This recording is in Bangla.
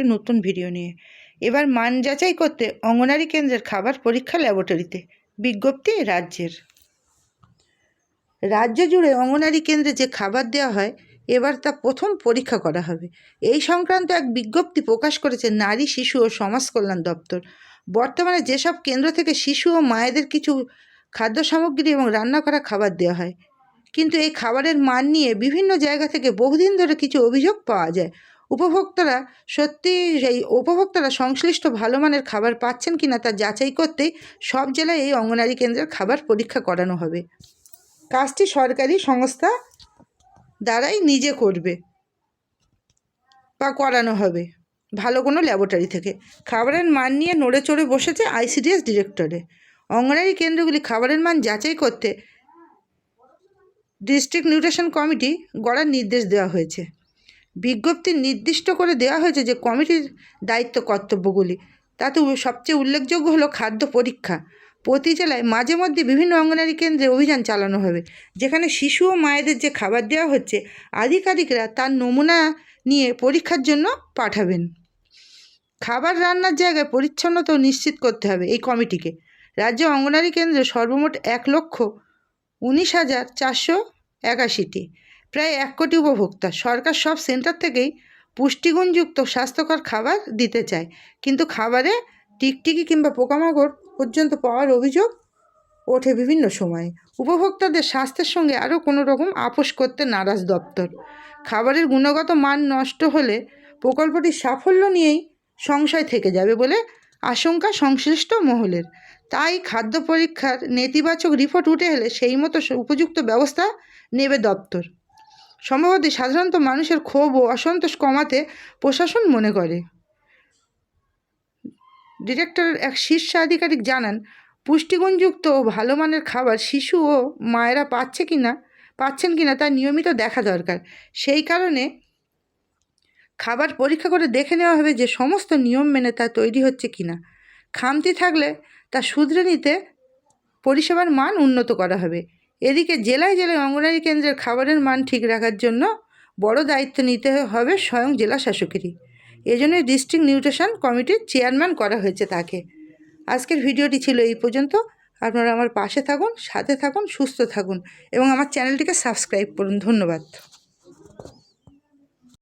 একটি নতুন ভিডিও নিয়ে। এবার মান যাচাই করতে অঙ্গনারী কেন্দ্রের খাবার পরীক্ষা ল্যাবরেটরিতে বিজ্ঞপ্তি রাজ্যের। রাজ্য জুড়ে অঙ্গনারী কেন্দ্রে যে খাবার দেওয়া হয়, এবার তা প্রথম পরীক্ষা করা হবে। এই সংক্রান্ত এক বিজ্ঞপ্তি প্রকাশ করেছে নারী, শিশু ও সমাজ কল্যাণ দপ্তর। বর্তমানে যেসব কেন্দ্র থেকে শিশু ও মায়েদের কিছু খাদ্য সামগ্রী এবং রান্না করা খাবার দেওয়া হয়, কিন্তু এই খাবারের মান নিয়ে বিভিন্ন জায়গা থেকে বহুদিন ধরে কিছু অভিযোগ পাওয়া যায়। উপভোক্তারা সত্যি এই উপভোক্তারা সংশ্লিষ্ট ভালো মানের খাবার পাচ্ছেন কি না তা যাচাই করতেই সব জেলায় এই অঙ্গনারী কেন্দ্রের খাবার পরীক্ষা করানো হবে। কাজটি সরকারি সংস্থা দ্বারাই নিজে করবে বা করানো হবে। ভালো কোনো ল্যাবরেটরি থেকে। খাবারের মান নিয়ে নড়ে চড়ে বসেছে আইসিডিএস ডিরেক্টরে। অঙ্গনারী কেন্দ্রগুলি খাবারের মান যাচাই করতে ডিস্ট্রিক্ট নিউট্রিশন কমিটি গড়ার নির্দেশ দেওয়া হয়েছে। বিজ্ঞপ্তি নির্দিষ্ট করে দেওয়া হয়েছে যে কমিটির দায়িত্ব কর্তব্যগুলি। তাতে সবচেয়ে উল্লেখযোগ্য হলো খাদ্য পরীক্ষা। প্রতি জেলায় মাঝে মধ্যে বিভিন্ন অঙ্গনারী কেন্দ্রে অভিযান চালানো হবে, যেখানে শিশু ও মায়েদের যে খাবার দেওয়া হচ্ছে, আধিকারিকরা তার নমুনা নিয়ে পরীক্ষার জন্য পাঠাবেন। খাবার রান্নার জায়গায় পরিচ্ছন্নতাও নিশ্চিত করতে হবে এই কমিটিকে। রাজ্য অঙ্গনারী কেন্দ্রে সর্বমোট এক লক্ষ উনিশ হাজার চারশো একাশিটি। প্রায় এক কোটি উপভোক্তা। সরকার সব সেন্টার থেকেই পুষ্টিগুণযুক্ত স্বাস্থ্যকর খাবার দিতে চায়। কিন্তু খাবারে টিকটিকি কিংবা পোকামাকড় পর্যন্ত পাওয়ার অভিযোগ ওঠে বিভিন্ন সময়ে। উপভোক্তাদের স্বাস্থ্যের সঙ্গে আরও কোনো রকম আপোষ করতে নারাজ দপ্তর। খাবারের গুণগত মান নষ্ট হলে প্রকল্পটির সাফল্য নিয়েই সংশয় থেকে যাবে বলে আশঙ্কা সংশ্লিষ্ট মহলের। তাই খাদ্য পরীক্ষার নেতিবাচক রিপোর্ট উঠে এলে সেই মতো উপযুক্ত ব্যবস্থা নেবে দপ্তর। সম্ভবত সাধারণত মানুষের ক্ষোভ ও অসন্তোষ কমাতে প্রশাসন মনে করে। ডিরেক্টরের এক শীর্ষ আধিকারিক জানান, পুষ্টিগুণযুক্ত ও ভালো মানের খাবার শিশু ও মায়েরা পাচ্ছে কি না পাচ্ছেন কি না তা নিয়মিত দেখা দরকার। সেই কারণে খাবার পরীক্ষা করে দেখে নেওয়া হবে যে সমস্ত নিয়ম মেনে তা তৈরি হচ্ছে কি না খামতি থাকলে তা শুধরে নিতে পরিষেবার মান উন্নত করা হবে। এদিকে জেলায় জেলায় অঙ্গনারী কেন্দ্রের খাবারের মান ঠিক রাখার জন্য বড় দায়িত্ব নিতে হবে স্বয়ং জেলা শাসকেরই। এজন্য ডিস্ট্রিক্ট নিউট্রিশন কমিটির চেয়ারম্যান করা হয়েছে তাকে। আজকের ভিডিওটি ছিল এই পর্যন্ত। আপনারা আমার পাশে থাকুন, সাথে থাকুন, সুস্থ থাকুন এবং আমার চ্যানেলটিকে সাবস্ক্রাইব করুন। ধন্যবাদ।